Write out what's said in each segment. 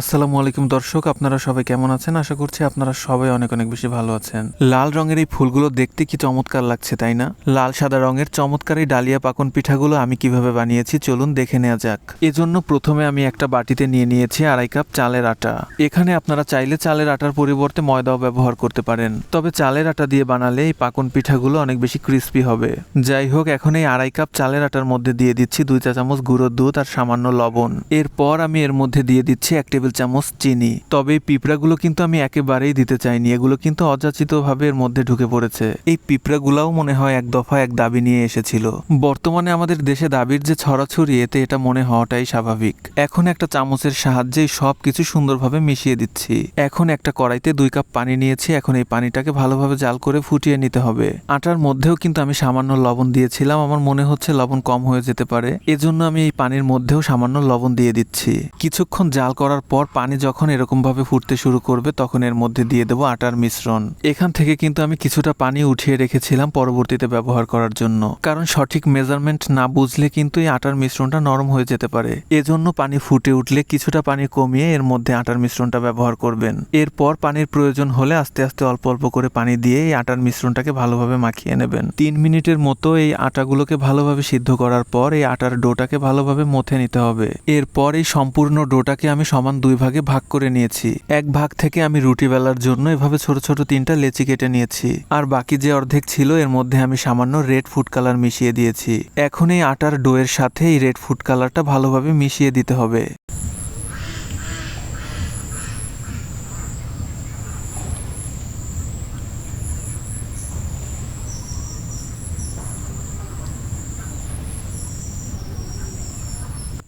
আসসালামু আলাইকুম দর্শক, আপনারা সবাই কেমন আছেন? আশা করছি আপনারা সবাই অনেক অনেক বেশি ভালো আছেন। লাল রঙের এই ফুলগুলো দেখতে কি চমৎকার লাগছে, তাই না? লাল সাদা রঙের চমৎকার এই ডালিয়া পাকন পিঠাগুলো আমি কীভাবে বানিয়েছি, চলুন দেখে নেওয়া যাক। এজন্য প্রথমে আমি একটা বাটিতে নিয়ে নিয়েছি আড়াই কাপ চালের আটা। এখানে আপনারা চাইলে চালের আটার পরিবর্তে ময়দাও ব্যবহার করতে পারেন। তবে চালের আটা দিয়ে বানালে এই পাকন পিঠাগুলো অনেক বেশি ক্রিস্পি হবে। যাই হোক, এখন এই আড়াই কাপ চালের আটার মধ্যে দিয়ে দিচ্ছি দুই চা চামচ গুঁড়োর দুধ আর সামান্য লবণ। এরপর আমি এর মধ্যে দিয়ে দিচ্ছি এক টেবিল চামচ চিনি। তবে পিঁপড়াগুলো কিন্তু আমি একেবারেই দিতে চাইনি। এগুলো কিন্তু অযাচিতভাবে এর মধ্যে ঢুকে পড়েছে। এই পিঁপড়াগুলাও মনে হয় এক দফা এক দাবি নিয়ে এসেছিল। বর্তমানে আমাদের দেশে দাবির যে ছড়াছড়ি, এতে এটা মনে হওয়াটাই স্বাভাবিক। এখন একটা চামচের সাহায্যেই সব কিছু সুন্দরভাবে মিশিয়ে দিচ্ছি। এখন একটা কড়াইতে দুই কাপ পানি নিয়েছি। এখন এই পানিটাকে ভালোভাবে জাল করে ফুটিয়ে নিতে হবে। আটার মধ্যেও কিন্তু আমি সামান্য লবণ দিয়েছিলাম। আমার মনে হচ্ছে লবণ কম হয়ে যেতে পারে। এজন্য আমি এই পানির মধ্যেও সামান্য লবণ দিয়ে দিচ্ছি। কিছুক্ষণ জাল করার পর পানি যখন এরকম ভাবে ফুটতে শুরু করবে, তখন এর মধ্যে দিয়ে দেবো আটার মিশ্রণ। এখান থেকে কিন্তু আমি কিছুটা পানি উঠিয়ে রেখেছিলাম পরবর্তীতে ব্যবহার করার জন্য। কারণ সঠিক মেজারমেন্ট না বুঝলে কিন্তু এই আটার মিশ্রণটা নরম হয়ে যেতে পারে। এজন্য পানি ফুটে উঠলে কিছুটা পানি কমিয়ে এর মধ্যে আটার মিশ্রণটা ব্যবহার করবেন। এরপর পানির প্রয়োজন হলে আস্তে আস্তে অল্প অল্প করে পানি দিয়ে এই আটার মিশ্রণটাকে ভালোভাবে মাখিয়ে নেবেন। তিন মিনিটের মতো এই আটাগুলোকে ভালোভাবে সিদ্ধ করার পর এই আটার ডোটাকে ভালোভাবে মথে নিতে হবে। এরপর এই সম্পূর্ণ ডোটাকে আমি সমান দুই ভাগে ভাগ করে নিয়েছি। এক ভাগ থেকে আমি রুটি বেলার জন্য এভাবে ছোট ছোট তিনটা লেচি কেটে নিয়েছি। আর বাকি যে অর্ধেক ছিল, এর মধ্যে আমি সামান্য রেড ফুড কালার মিশিয়ে দিয়েছি। এখন এই আটার ডোয়ের সাথে এই রেড ফুড কালারটা ভালোভাবে মিশিয়ে দিতে হবে।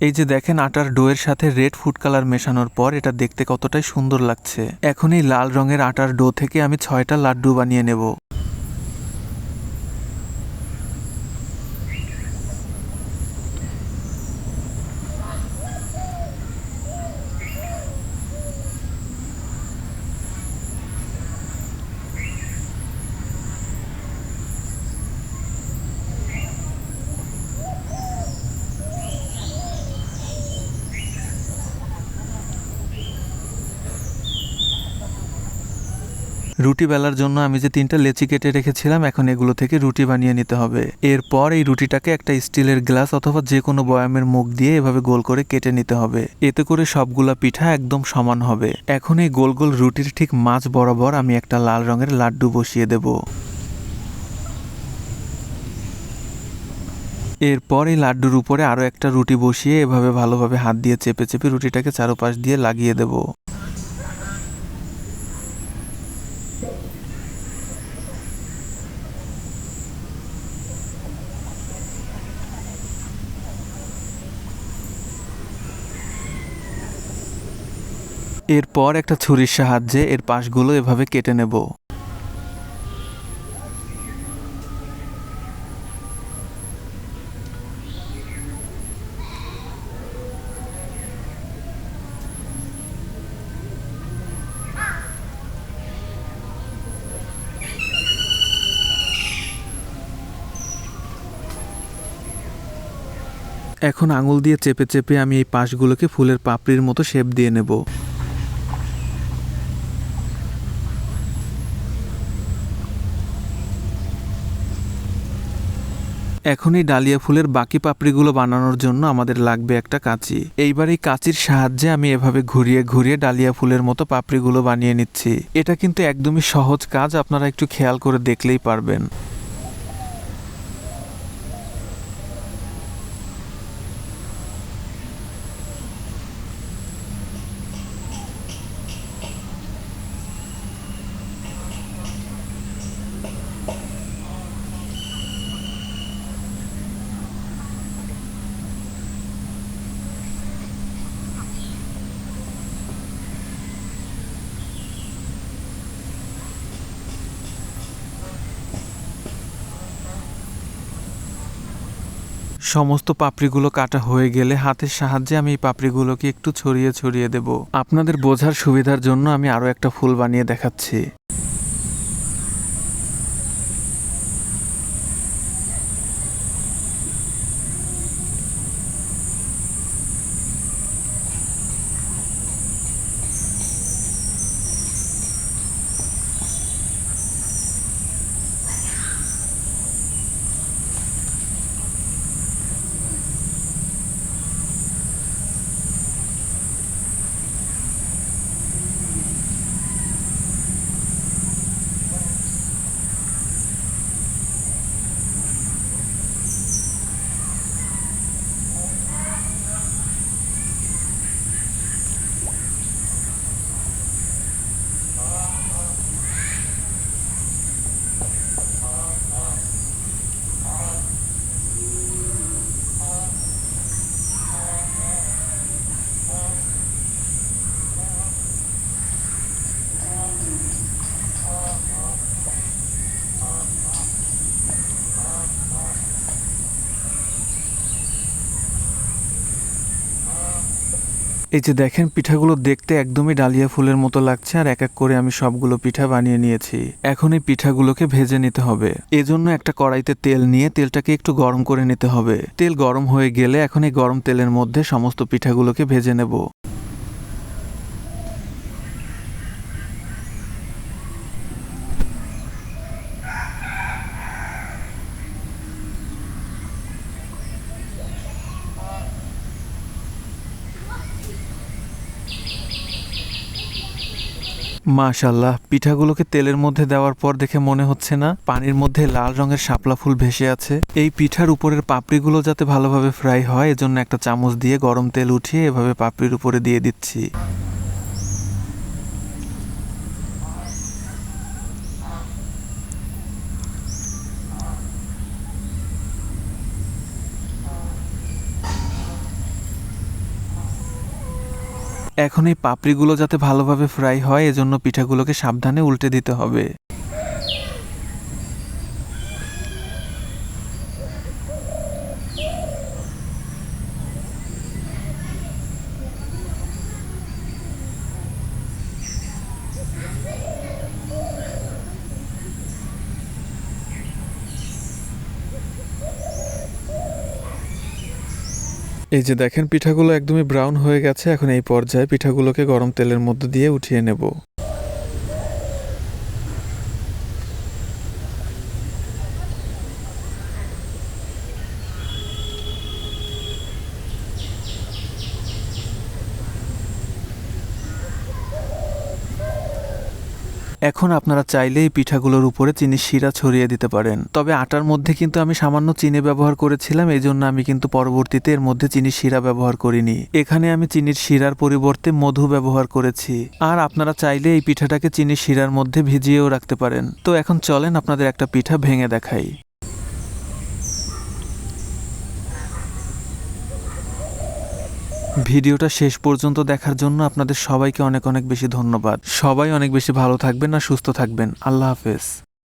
এই যে দেখেন আটার ডোয়ের সাথে রেড ফুড কালার মেশানোর পর এটা দেখতে কতটাই সুন্দর লাগছে। এখন এই লাল রঙের আটার ডো থেকে আমি ছয়টা লাড্ডু বানিয়ে নেব। রুটি বেলার জন্য আমি যে তিনটা লেচি কেটে রেখেছিলাম, এখন এগুলো থেকে রুটি বানিয়ে নিতে হবে। এরপর এই রুটিটাকে একটা স্টিলের গ্লাস অথবা যে কোনো বয়ামের মুখ দিয়ে এভাবে গোল করে কেটে নিতে হবে। এতে করে সবগুলা পিঠা একদম সমান হবে। এখন এই গোল গোল রুটির ঠিক মাছ বরাবর আমি একটা লাল রঙের লাড্ডু বসিয়ে দেব। এরপর এই লাড্ডুর উপরে আরও একটা রুটি বসিয়ে এভাবে ভালোভাবে হাত দিয়ে চেপে চেপে রুটিটাকে চারোপাশ দিয়ে লাগিয়ে দেবো। এরপর একটা ছুরির সাহায্যে এর পাশগুলো এভাবে কেটে নেব। এখন আঙুল দিয়ে চেপে চেপে আমি এই পাশগুলোকে ফুলের পাপড়ির মতো শেপ দিয়ে নেব। এখন এই ডালিয়া ফুলের বাকি পাপড়িগুলো বানানোর জন্য আমাদের লাগবে একটা কাঁচি। এইবার এই কাঁচির সাহায্যে আমি এভাবে ঘুরিয়ে ঘুরিয়ে ডালিয়া ফুলের মতো পাপড়িগুলো বানিয়ে নিচ্ছি। এটা কিন্তু একদমই সহজ কাজ, আপনারা একটু খেয়াল করে দেখলেই পারবেন। সমস্ত পাপড়িগুলো কাটা হয়ে গেলে হাতের সাহায্যে আমি এই পাপড়িগুলোকে একটু ছড়িয়ে ছড়িয়ে দেব। আপনাদের বোঝার সুবিধার জন্য আমি আরও একটা ফুল বানিয়ে দেখাচ্ছি। এই যে দেখেন, পিঠাগুলো দেখতে একদমই ডালিয়া ফুলের মতো লাগছে আর এক এক করে আমি সবগুলো পিঠা বানিয়ে নিয়েছি। এখন এই পিঠাগুলোকে ভেজে নিতে হবে। এজন্য একটা কড়াইতে তেল নিয়ে তেলটাকে একটু গরম করে নিতে হবে। তেল গরম হয়ে গেলে এখন এই গরম তেলের মধ্যে সমস্ত পিঠাগুলোকে ভেজে নেব। মাশাল্লাহ, পিঠাগুলোকে তেলের মধ্যে দেওয়ার পর দেখে মনে হচ্ছে না পানির মধ্যে লাল রঙের শাপলা ফুল ভেসে আছে। এই পিঠার উপরের পাপড়িগুলো যাতে ভালোভাবে ফ্রাই হয়, এজন্য একটা চামচ দিয়ে গরম তেল উঠিয়ে এভাবে পাপড়ির উপরে দিয়ে দিচ্ছি। এখন এই পাপড়িগুলো যাতে ভালোভাবে ফ্রাই হয় এজন্য পিঠাগুলোকে সাবধানে উল্টে দিতে হবে। এই যে দেখেন, পিঠাগুলো একদমই ব্রাউন হয়ে গেছে। এখন এই পর্যায়ে পিঠাগুলোকে গরম তেলের মধ্যে দিয়ে উঠিয়ে নেব। এখন আপনারা চাইলে এই পিঠাগুলোর উপরে চিনি শিরা ছড়িয়ে দিতে পারেন। তবে আটার মধ্যে কিন্তু আমি সামান্য চিনি ব্যবহার করেছিলাম এই জন্য আমি কিন্তু পরবর্তীতে এর মধ্যে চিনি শিরা ব্যবহার করিনি। এখানে আমি চিনির শিরার পরিবর্তে মধু ব্যবহার করেছি। আর আপনারা চাইলে এই পিঠাটাকে চিনির শিরার মধ্যে ভিজিয়েও রাখতে পারেন। তো এখন চলেন আপনাদের একটা পিঠা ভেঙে দেখাই। ভিডিওটা শেষ পর্যন্ত দেখার জন্য আপনাদের সবাইকে অনেক অনেক বেশি ধন্যবাদ। সবাই অনেক বেশি ভালো থাকবেন আর সুস্থ থাকবেন। আল্লাহ হাফেজ।